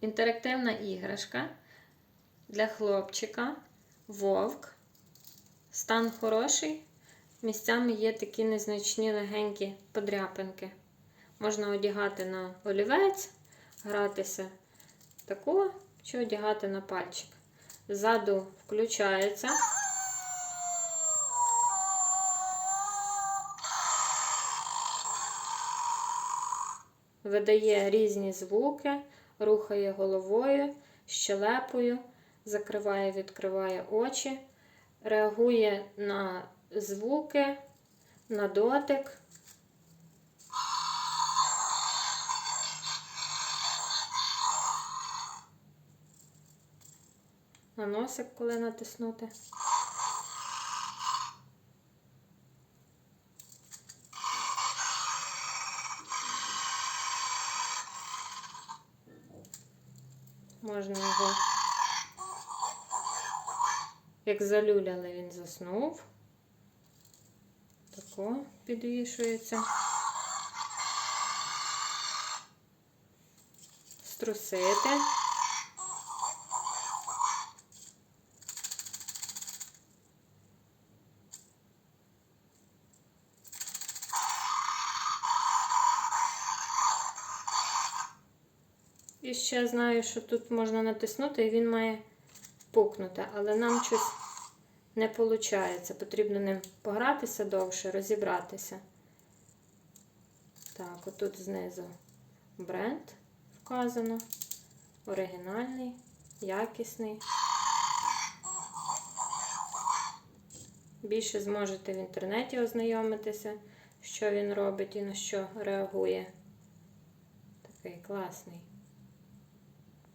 інтерактивна іграшка для хлопчика, вовк. Стан хороший. Місцями є такі незначні легенькі подряпинки. Можна одягати на олівець, гратися таку, чи одягати на пальчик. Ззаду включається. Видає різні звуки, рухає головою, щелепою, закриває, відкриває очі, реагує на звуки, на дотик. На носик, коли натиснути. Можна його. Як залюляли, він заснув. Тако підвішується. Струсити. І ще знаю, що тут можна натиснути, і він має пукнути, але нам щось не виходить. Потрібно ним погратися довше, розібратися. Так, отут знизу бренд вказано. Оригінальний, якісний. Більше зможете в інтернеті ознайомитися, що він робить і на що реагує. Такий класний.